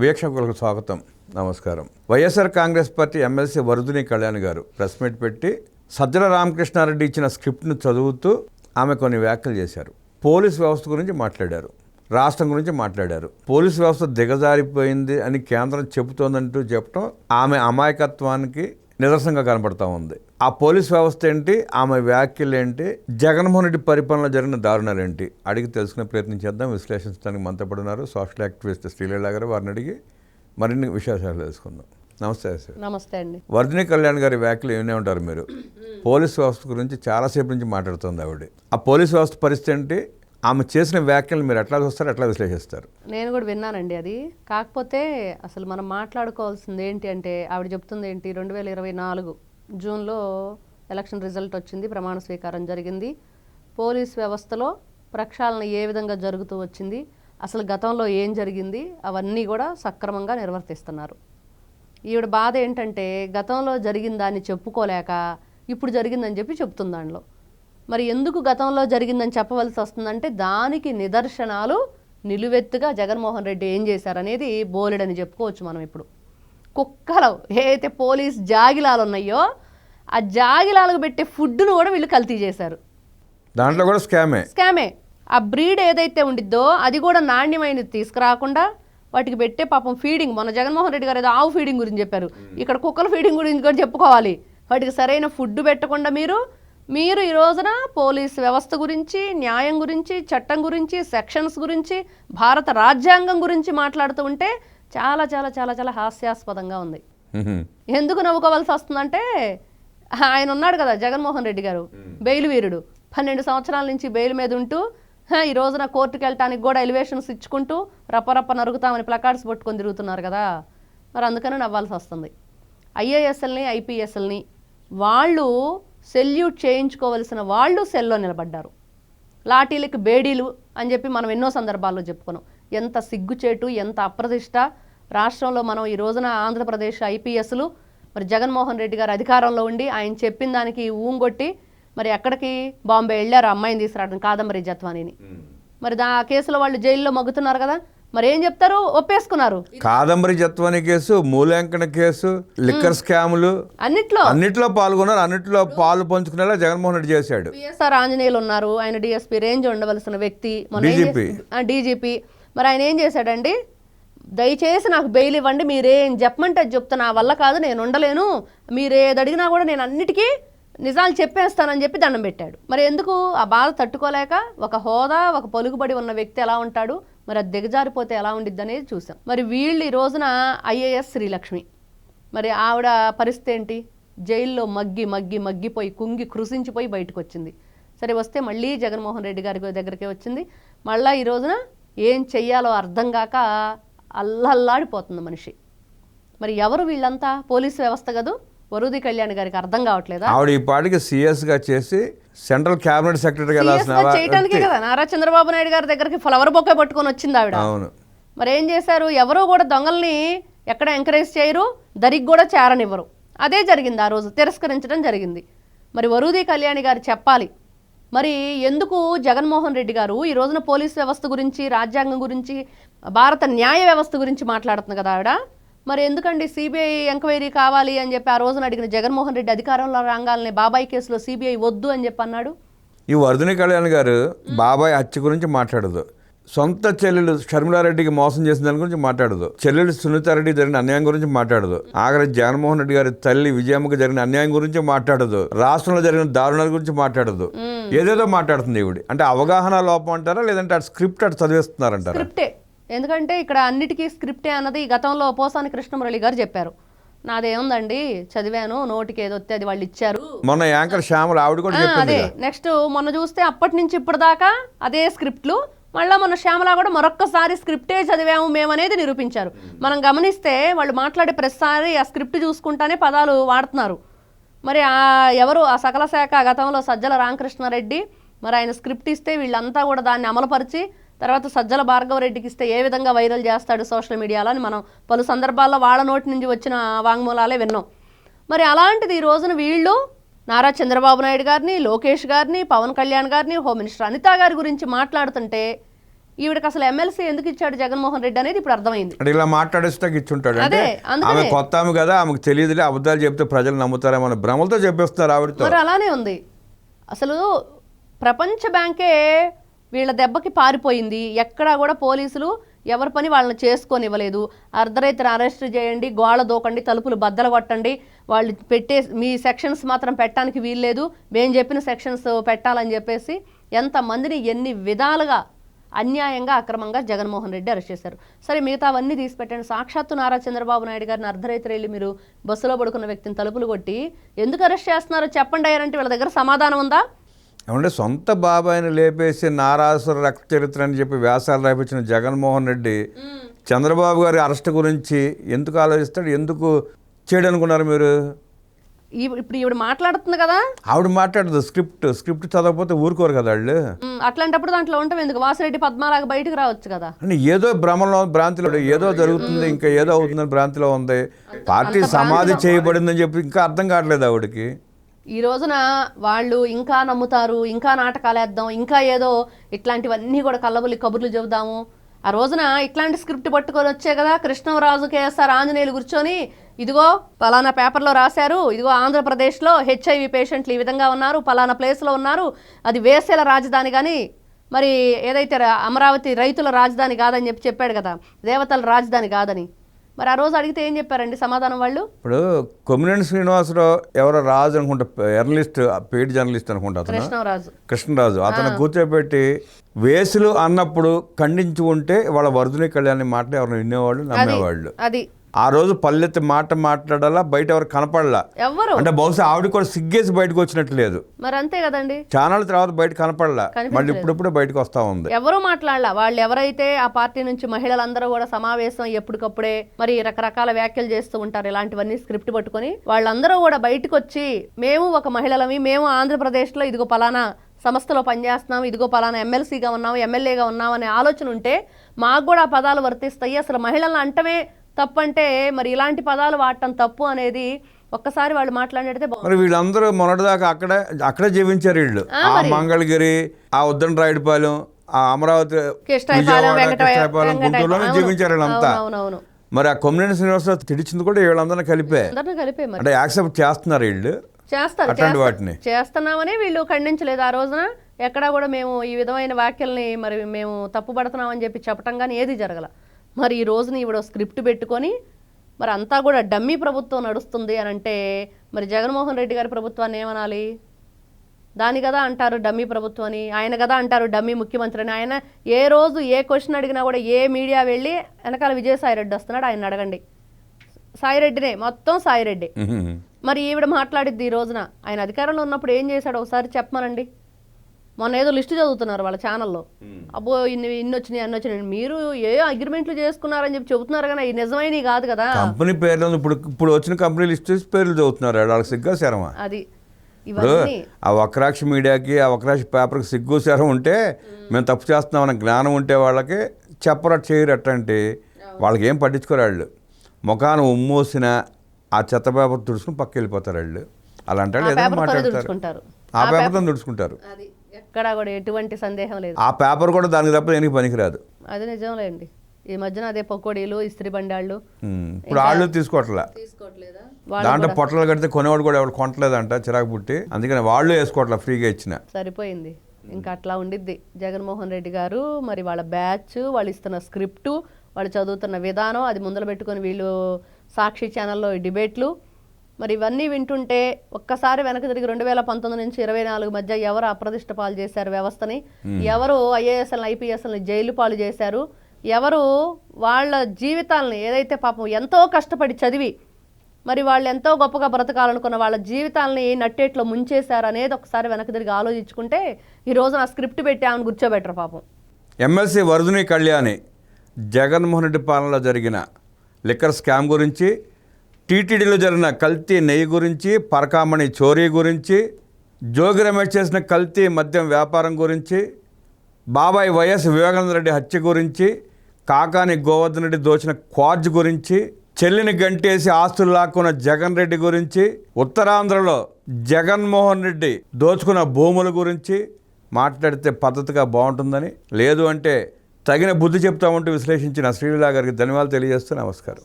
వీక్షకులకు స్వాగతం నమస్కారం. YSR Congress party MLC Varudini Kalyan గారు ప్రెస్ మీట్ పెట్టి సజ్జల రామకృష్ణారెడ్డి ఇచ్చిన స్క్రిప్ట్ను చదువుతూ ఆమె కొన్ని వ్యాఖ్యలు చేశారు. పోలీస్ వ్యవస్థ గురించి మాట్లాడారు. రాష్ట్రం గురించి మాట్లాడారు. పోలీస్ వ్యవస్థ దిగజారిపోయింది అని కేంద్రం చెబుతోందంటూ చెప్పడం ఆమె అమాయకత్వానికి నిదర్శనంగా కనబడతా ఉంది. ఆ పోలీస్ వ్యవస్థ ఏంటి? ఆమె వ్యాఖ్యలు ఏంటి? జగన్మోహన్ రెడ్డి పరిపాలన జరిగిన దారుణాలు ఏంటి? అడిగి తెలుసుకునే ప్రయత్నం చేద్దాం. విశ్లేషించడానికి మనతో పడున్నారు సోషల్ యాక్టివిస్ట్ శ్రీలీల గారు వారిని అడిగి మరిన్ని విశేషాలు తెలుసుకుందాం. నమస్తే సార్. నమస్తే అండి. వర్ధిని కళ్యాణ్ గారి వ్యాఖ్యలు ఏమనే ఉంటారు మీరు. పోలీస్ వ్యవస్థ గురించి చాలాసేపు నుంచి మాట్లాడుతుంది ఆవిడ. ఆ పోలీస్ వ్యవస్థ పరిస్థితి ఏంటి? ఆమె చేసిన వ్యాఖ్యలు మీరు ఎట్లా చూస్తారు? ఎట్లా విశ్లేషిస్తారు? నేను కూడా విన్నానండి అది. కాకపోతే అసలు మనం మాట్లాడుకోవాల్సింది ఏంటి అంటే ఆవిడ చెప్తుంది ఏంటి? రెండు వేల ఇరవై నాలుగు జూన్లో ఎలక్షన్ రిజల్ట్ వచ్చింది ప్రమాణ స్వీకారం జరిగింది. పోలీస్ వ్యవస్థలో ప్రక్షాళన ఏ విధంగా జరుగుతూ వచ్చింది అసలు గతంలో ఏం జరిగింది అవన్నీ కూడా సక్రమంగా నిర్వర్తిస్తున్నారు. ఈవిడ బాధ ఏంటంటే గతంలో జరిగిన దాన్ని చెప్పుకోలేక ఇప్పుడు జరిగిందని చెప్పి చెప్తుంది దానిలో. మరి ఎందుకు గతంలో జరిగిందని చెప్పవలసి వస్తుందంటే దానికి నిదర్శనాలు నిలువెత్తుగా జగన్మోహన్ రెడ్డి ఏం చేశారనేది బోలెడని చెప్పుకోవచ్చు మనం ఇప్పుడు. కుక్కలు ఏదైతే పోలీస్ జాగిలాలు ఉన్నాయో ఆ జాగిలాలకు పెట్టే ఫుడ్ను కూడా వీళ్ళు కల్తీ చేశారు. దాంట్లో కూడా స్కామే. స్కామే. ఆ బ్రీడ్ ఏదైతే ఉండిద్దో అది కూడా నాణ్యమైనది తీసుకురాకుండా వాటికి పెట్టే పాపం ఫీడింగ్. మన జగన్మోహన్ రెడ్డి గారు ఏదో ఆవు ఫీడింగ్ గురించి చెప్పారు. ఇక్కడ కుక్కల ఫీడింగ్ గురించి కూడా చెప్పుకోవాలి. వాటికి సరైన ఫుడ్ పెట్టకుండా మీరు మీరు ఈ రోజున పోలీస్ వ్యవస్థ గురించి న్యాయం గురించి చట్టం గురించి సెక్షన్స్ గురించి భారత రాజ్యాంగం గురించి మాట్లాడుతూ ఉంటే చాలా చాలా చాలా చాలా హాస్యాస్పదంగా ఉంది. ఎందుకు నవ్వుకోవాల్సి వస్తుందంటే ఆయన ఉన్నాడు కదా జగన్మోహన్ రెడ్డి గారు బెయిల్ వీరుడు. పన్నెండు సంవత్సరాల నుంచి బెయిల్ మీద ఉంటూ "హ, ఈ రోజున కోర్టుకు వెళ్ళటానికి కూడా ఎలివేషన్స్ ఇచ్చుకుంటూ రప్పరప్ప నరుగుతామని ప్లకార్డ్స్ పట్టుకొని తిరుగుతున్నారు కదా మరి అందుకనే నవ్వాల్సి వస్తుంది. ఐఏఎస్ఎల్ని ఐపీఎస్ఎల్ని వాళ్ళు సెల్యూట్ చేయించుకోవలసిన వాళ్ళు సెల్లో నిలబడ్డారు. లాఠీలకి బేడీలు అని చెప్పి మనం ఎన్నో సందర్భాల్లో చెప్పుకున్నాం. ఎంత సిగ్గుచేటు ఎంత అప్రతిష్ట. రాష్ట్రంలో మనం ఈ రోజున ఆంధ్రప్రదేశ్ ఐపీఎస్లు మరి జగన్మోహన్ రెడ్డి గారు అధికారంలో ఉండి ఆయన చెప్పిన దానికి ఊంగొట్టి మరి ఎక్కడికి బాంబే వెళ్ళారు అమ్మాయిని తీసుకురావడం కాదంబరి జత్వానీని. మరి దా ఆ కేసులో వాళ్ళు జైల్లో మగ్గుతున్నారు కదా మరి ఏం చెప్తారు? ఒప్పేసుకున్నారు. కాదంబరి జత్వాని కేసు మూల్యాంకన కేసు లిక్కర్ స్కాములు అన్నిట్లో. అన్నిట్లో పాల్గొన్నారు అన్నిట్లో పాలు పంచుకునేలా జగన్మోహన్ రెడ్డి చేశాడు. ఆంజనేయులు ఉన్నారు ఆయన డిఎస్పీ రేంజ్ ఉండవలసిన వ్యక్తి. డీజీపీ. మరి ఆయన ఏం చేశాడండి? దయచేసి నాకు బెయిల్ ఇవ్వండి మీరేం చెప్పమంటే అది చెప్తా నా వల్ల కాదు నేను ఉండలేను. మీరు ఏది అడిగినా కూడా నేను అన్నిటికీ నిజాలు చెప్పేస్తానని చెప్పి దండం పెట్టాడు. మరి ఎందుకు? ఆ బాధ తట్టుకోలేక ఒక హోదా ఒక పలుకుబడి ఉన్న వ్యక్తి ఎలా ఉంటాడు? మరి అది దిగజారిపోతే ఎలా ఉండిద్ది అనేది చూసాం మరి వీళ్ళు ఈ రోజున ఐఏఎస్ శ్రీలక్ష్మి. మరి ఆవిడ పరిస్థితి ఏంటి? జైల్లో మగ్గి మగ్గి మగ్గిపోయి కుంగి కృషించిపోయి బయటకు వచ్చింది సరే వస్తే మళ్ళీ జగన్మోహన్ రెడ్డి గారి దగ్గరికి వచ్చింది. మళ్ళీ ఈ రోజున ఏం చెయ్యాలో అర్థం కాక అల్లల్లాడిపోతుంది మనిషి. మరి ఎవరు వీళ్ళంతా? పోలీసు వ్యవస్థ కదూ? వరుది కళ్యాణ్ గారికి అర్థం కావట్లేదా? ఆవిడ ఈ పాటికి CS గా చేసి సెంట్రల్ వా- చేయటానికే కదా? నారా చంద్రబాబు నాయుడు గారి దగ్గరికి ఫ్లవర్ బొక్క పట్టుకొని వచ్చింది ఆవిడ. అవును. మరి ఏం చేశారు? ఎవరు కూడా దొంగల్ని ఎక్కడ ఎంకరేజ్ చేయరు దరికి కూడా చేరనివ్వరు. అదే జరిగింది ఆ రోజు తిరస్కరించడం జరిగింది. మరి వరుది కళ్యాణి గారు చెప్పాలి మరి ఎందుకు జగన్మోహన్ రెడ్డి గారు ఈ రోజున పోలీస్ వ్యవస్థ గురించి రాజ్యాంగం గురించి భారత న్యాయ వ్యవస్థ గురించి మాట్లాడుతుంది కదా ఆవిడ? మరి ఎందుకండి సిబిఐ ఎంక్వైరీ కావాలి అని చెప్పి ఆ రోజున అడిగిన జగన్మోహన్ రెడ్డి అధికారంలో రాగాలని బాబాయ్ కేసులో సిబిఐ వద్దు అని చెప్పి అన్నాడు? ఈ వర్ధని కళ్యాణ్ గారు బాబాయ్ హత్య గురించి మాట్లాడదు. సొంత చెల్లెలు షర్మిలారెడ్డికి మోసం చేసిన దాని గురించి మాట్లాడదు. చెల్లెలు సునీతారెడ్డి జరిగిన అన్యాయం గురించి మాట్లాడదు. ఆఖరి జగన్మోహన్ రెడ్డి గారి తల్లి విజయమ్మకి జరిగిన అన్యాయం గురించి మాట్లాడదు. రాష్ట్రంలో జరిగిన దారుణాల గురించి మాట్లాడదు. ఏదేదో మాట్లాడుతుంది ఈవిడ. అంటే అవగాహన లోపం అంటారా లేదంటే అటు స్క్రిప్ట్ అటు చదివేస్తున్నారంటారా? ఎందుకంటే ఇక్కడ అన్నిటికీ స్క్రిప్టే అన్నది గతంలో పోసాని కృష్ణమురళి గారు చెప్పారు. నాదేముందండి చదివాను నోటికి ఏదో వస్తే అది వాళ్ళు ఇచ్చారు. మొన్న యాంకర్ శ్యామల ఆవిడ కూడా అదే. నెక్స్ట్ మొన్న చూస్తే అప్పటి నుంచి ఇప్పటిదాకా అదే స్క్రిప్ట్లు. మళ్ళీ మన శ్యామల కూడా మరొక్కసారి స్క్రిప్టే చదివాము మేము అనేది నిరూపించారు. మనం గమనిస్తే వాళ్ళు మాట్లాడే ప్రతిసారి ఆ స్క్రిప్ట్ చూసుకుంటానే పదాలు వాడుతున్నారు. మరి ఆ ఎవరు? ఆ సకల శాఖ గతంలో సజ్జల రామకృష్ణారెడ్డి మరి ఆయన స్క్రిప్ట్ ఇస్తే వీళ్ళంతా కూడా దాన్ని అమలుపరిచి తర్వాత సజ్జల భార్గవరెడ్డికి ఇస్తే ఏ విధంగా వైరల్ చేస్తాడు సోషల్ మీడియాలో అని మనం పలు సందర్భాల్లో వాళ్ళ నోటి నుంచి వచ్చిన వాంగ్మూలాలే విన్నాం. మరి అలాంటిది ఈ రోజున వీళ్ళు నారా చంద్రబాబు నాయుడు గారిని లోకేష్ గారిని పవన్ కళ్యాణ్ గారిని హోమ్ మినిస్టర్ అనితా గారి గురించి మాట్లాడుతుంటే ఈవిడకి అసలు ఎమ్మెల్సీ ఎందుకు ఇచ్చాడు జగన్మోహన్ రెడ్డి అనేది ఇప్పుడు అర్థమైంది. అంటే ఇలా మాట్లాడేస్తే ఇచ్చుంటాడు. అంటే అదే. ఆమె కొత్త ఆమె కదా ఆమెకు తెలియదులే అబద్ధాలు చెప్తే ప్రజలు నమ్ముతారేమో అని భ్రమలతో చెప్పేస్తున్నారు ఆవిడతో. మరి అలానే ఉంది. అసలు ప్రపంచ బ్యాంకే వీళ్ళ దెబ్బకి పారిపోయింది. ఎక్కడా కూడా పోలీసులు ఎవరి పని వాళ్ళని చేసుకోనివ్వలేదు. అర్ధరైతులు అరెస్ట్ చేయండి గోళ దూకండి తలుపులు బద్దలు కొట్టండి. వాళ్ళు పెట్టే మీ సెక్షన్స్ మాత్రం పెట్టడానికి వీల్లేదు. మేము చెప్పిన సెక్షన్స్ పెట్టాలని చెప్పేసి ఎంతమందిని ఎన్ని విధాలుగా అన్యాయంగా అక్రమంగా జగన్మోహన్ రెడ్డి అరెస్ట్ చేశారు. సరే మిగతావన్నీ తీసి పెట్టండి సాక్షాత్తు నారా చంద్రబాబు నాయుడు గారిని అర్ధరైతులు వెళ్ళి మీరు బస్సులో పడుకున్న వ్యక్తిని తలుపులు కొట్టి ఎందుకు అరెస్ట్ చేస్తున్నారో చెప్పండి అయ్యారంటే వీళ్ళ దగ్గర సమాధానం ఉందా? ఏమంటే సొంత బాబాయిని లేపేసి నారాసుర రక్త చరిత్ర అని చెప్పి వ్యాసాలు రాయించిన జగన్మోహన్ రెడ్డి చంద్రబాబు గారి అరెస్ట్ గురించి ఎందుకు ఆలోచిస్తాడు? ఎందుకు చేయడనుకున్నారు మీరు? ఇప్పుడు ఈవిడ మాట్లాడుతుంది కదా? ఆవిడ మాట్లాడదు. స్క్రిప్ట్ స్క్రిప్ట్ చదవకపోతే ఊరుకోరు కదా వాళ్ళు? అట్లాంటప్పుడు దాంట్లో ఉంటాం ఎందుకు? వాసిరెడ్డి పద్మాలాగా బయటకు రావచ్చు కదా. అంటే ఏదో భ్రమలో భ్రాంతిలో ఏదో జరుగుతుంది ఇంకా ఏదో అవుతుందని భ్రాంతిలో ఉంది. పార్టీ సమాధి చేయబడిందని చెప్పి ఇంకా అర్థం కావట్లేదు ఆవిడకి. ఈ రోజున వాళ్ళు ఇంకా నమ్ముతారు ఇంకా నాటకాలు వేద్దాం ఇంకా ఏదో ఇట్లాంటివన్నీ కూడా కల్లబుల్లి కబుర్లు చెబుదాము. ఆ రోజున ఇట్లాంటి స్క్రిప్ట్ పట్టుకొని వచ్చే కదా కృష్ణరాజు కేఎస్ఆర్ ఆంజనేయులు కూర్చొని ఇదిగో పలానా పేపర్లో రాశారు. ఇదిగో ఆంధ్రప్రదేశ్లో హెచ్ఐవి పేషెంట్లు ఈ విధంగా ఉన్నారు పలానా ప్లేస్లో ఉన్నారు. అది వేసేల రాజధాని కానీ మరి ఏదైతే అమరావతి రైతుల రాజధాని కాదని చెప్పి చెప్పాడు కదా దేవతల రాజధాని కాదని. మరి ఆ రోజు అడిగితే ఏం చెప్పారండి సమాధానం వాళ్ళు? ఇప్పుడు కొమ్మినేని శ్రీనివాసరావు ఎవరో రాజు అనుకుంటా జర్నలిస్ట్ పెయిడ్ జర్నలిస్ట్ అనుకుంటా అతను. కృష్ణరాజు. కృష్ణరాజు. అతను కూర్చోబెట్టి వేసులు అన్నప్పుడు ఖండించి ఉంటే వాళ్ళ వరదుని కళ్యాణి మాటలు ఎవరు వినేవాళ్ళు నమ్మేవాళ్ళు. అది. ఆ రోజు పల్లెత్తి మాట మాట్లాడాలా బయట ఎవరు కనపడలా? ఎవ్వరు అంటే బహుశా ఆవిడ కూడా సిగ్గేసి బయటకు వచ్చినట్టు లేదు. మరి అంతే కదండి. ఛానల్ తర్వాత బయట కనపడలా. మళ్ళీ ఇప్పుడిప్పుడే బయటకు వస్తా ఉంది. ఎవరు మాట్లాడలా. వాళ్ళు ఎవరైతే ఆ పార్టీ నుంచి మహిళలందరూ కూడా సమావేశం ఎప్పటికప్పుడే మరి రకరకాల వ్యాఖ్యలు చేస్తూ ఉంటారు ఇలాంటివన్నీ స్క్రిప్ట్ పట్టుకొని వాళ్ళందరూ కూడా బయటకు వచ్చి మేము ఒక మహిళలమి మేము ఆంధ్రప్రదేశ్లో ఇదిగో పలానా సంస్థలో పనిచేస్తున్నాం ఇదిగో పలానా ఎమ్మెల్సీగా ఉన్నాం ఎమ్మెల్యేగా ఉన్నాం అనే ఆలోచన ఉంటే మాకు కూడా ఆ పదాలు వర్తిస్తాయి. అసలు మహిళలను అంటమే తప్పంటే మరి ఇలాంటి పదాలు వాడటం తప్పు అనేది ఒక్కసారి వాళ్ళు మాట్లాడితే మరి వీళ్ళందరూ మొన్నటిదాకా అక్కడే అక్కడే జీవించారు వీళ్ళు. ఆ మంగళగిరి ఆ ఉద్దన రాయుడుపాలెం ఆ అమరావతి కృష్ణాయపాలెం, గుంటూరులోనే జీవించారు వీళ్ళంతా. మరి ఆ కొమ్మినేని శ్రీనివాసరావు తిడిచింది కూడా వీళ్ళందరినీ కలిపే. అందరిని కలిపే మరి. అంటే యాక్సెప్ట్ చేస్తున్నారు వీళ్ళు. చేస్తారు వాటిని. చేస్తున్నామని వీళ్ళు ఖండించలేదు. ఆ రోజున ఎక్కడా కూడా మేము ఈ విధమైన వ్యాఖ్యల్ని మరి మేము తప్పుపడుతున్నామని చెప్పి చెప్పటం కానీ ఏది జరగల. మరి ఈ రోజున ఈవిడ స్క్రిప్ట్ పెట్టుకొని మరి అంతా కూడా డమ్మీ ప్రభుత్వం నడుస్తుంది అని అంటే మరి జగన్మోహన్ రెడ్డి గారి ప్రభుత్వాన్ని ఏమనాలి? దాని కదా అంటారు డమ్మీ ప్రభుత్వం అని ఆయన కదా అంటారు డమ్మీ ముఖ్యమంత్రి అని. ఆయన ఏ రోజు ఏ క్వశ్చన్ అడిగినా కూడా ఏ మీడియా వెళ్ళి వెనకాల విజయసాయి రెడ్డి వస్తున్నాడు ఆయన అడగండి. సాయిరెడ్డినే మొత్తం సాయిరెడ్డి. మరి ఈవిడ మాట్లాడిద్ది ఈ రోజున. ఆయన అధికారంలో ఉన్నప్పుడు ఏం చేశాడు? ఒకసారి చెప్పమనండి. మొన్న ఏదో లిస్టు చదువుతున్నారు వాళ్ళ ఛానల్లో. అబ్బో ఇన్ని ఇన్ని వచ్చినాయి అన్ని వచ్చినాయి. మీరు ఏ అగ్రిమెంట్లు చేసుకున్నారని చెప్పి చెబుతున్నారు కానీ నిజమైనవి కాదు కదా. కంపెనీ పేర్లు ఇప్పుడు ఇప్పుడు వచ్చిన కంపెనీ లిస్ట్ పేర్లు చదువుతున్నారు. వాళ్ళకి సిగ్గా శరమా. అది. ఆ వక్రాక్ష మీడియాకి ఆ వక్రాక్ష పేపర్కి సిగ్గు శరం ఉంటే మేము. తప్పు చేస్తున్నామన్న జ్ఞానం ఉంటే వాళ్ళకి చెప్పరట్ చేయరట్ అంటే వాళ్ళకి ఏం పట్టించుకోరు వాళ్ళు. ముఖాన ఉమ్మోసిన ఆ చెత్త పేపర్ తుడుచుకుని పక్క వెళ్ళిపోతారు వాళ్ళు. అలాంటి వాళ్ళు ఏదో పేపర్ మాట్లాడతారు. ఆ పేపర్తో తుడుచుకుంటారు. ఎక్కడా కూడా ఎటువంటి సందేహం లేదు. ఆ పేపర్ కూడా దానికి తప్ప దేనికి పనికిరాదు. అది నిజంలేండి ఈ మధ్యన అదే పకోడీలు ఇస్త్రీ బండాళ్ళు. ఇప్పుడు వాళ్ళు తీసుకోవట్లే. తీసుకోవట్లేదా? దాంట్లో పొట్టలు కడితే కొనేవాడు కూడా ఎవరు కొనట్లేదంట చిరాకు పుట్టి. అందుకని వాళ్ళు వేసుకోవట్లే ఫ్రీగా ఇచ్చిన. సరిపోయింది. ఇంకా అట్లా ఉండిద్ది. జగన్మోహన్ రెడ్డి గారు మరి వాళ్ళ బ్యాచ్ వాళ్ళు ఇస్తున్న స్క్రిప్టు వాళ్ళు చదువుతున్న విధానం అది ముందర పెట్టుకొని వీళ్ళు సాక్షి ఛానల్లో డిబేట్లు మరి ఇవన్నీ వింటుంటే ఒక్కసారి వెనక తిరిగి రెండు వేల పంతొమ్మిది నుంచి ఇరవై నాలుగు మధ్య ఎవరు అప్రదిష్ట పాలు చేశారు వ్యవస్థని? ఎవరు ఐఏఎస్ఎల్ ఐపీఎస్ఎల్ని జైలు పాలు చేశారు? ఎవరు వాళ్ళ జీవితాలని ఏదైతే పాపం ఎంతో కష్టపడి చదివి మరి వాళ్ళు ఎంతో గొప్పగా బ్రతకాలనుకున్న వాళ్ళ జీవితాలని నట్టేట్లో ముంచేశారు అనేది ఒకసారి వెనక్కి తిరిగి ఆలోచించుకుంటే ఈ రోజు నా స్క్రిప్ట్ పెట్టి ఆమెను కూర్చోబెట్టరు పాపం. ఎమ్మెల్సీ వరదుని కళ్యాణి జగన్మోహన్ రెడ్డి పాలనలో జరిగిన లిక్కర్ స్కామ్ గురించి టీటీడీలో జరిగిన కల్తీ నెయ్యి గురించి పరకామణి చోరీ గురించి జోగి రమేష్ చేసిన కల్తీ మద్యం వ్యాపారం గురించి బాబాయ్ వైఎస్ వివేకానంద రెడ్డి హత్య గురించి కాకాని గోవర్ధన్ రెడ్డి దోచిన క్వార్జ్ గురించి చెల్లిని గంటేసి ఆస్తులు లాక్కున్న జగన్ రెడ్డి గురించి ఉత్తరాంధ్రలో జగన్మోహన్ రెడ్డి దోచుకున్న భూముల గురించి మాట్లాడితే పద్ధతిగా బాగుంటుందని లేదు అంటే తగిన బుద్ధి చెప్తామంటూ విశ్లేషించిన శ్రీలీలా గారికి ధన్యవాదాలు తెలియజేస్తూ నమస్కారం.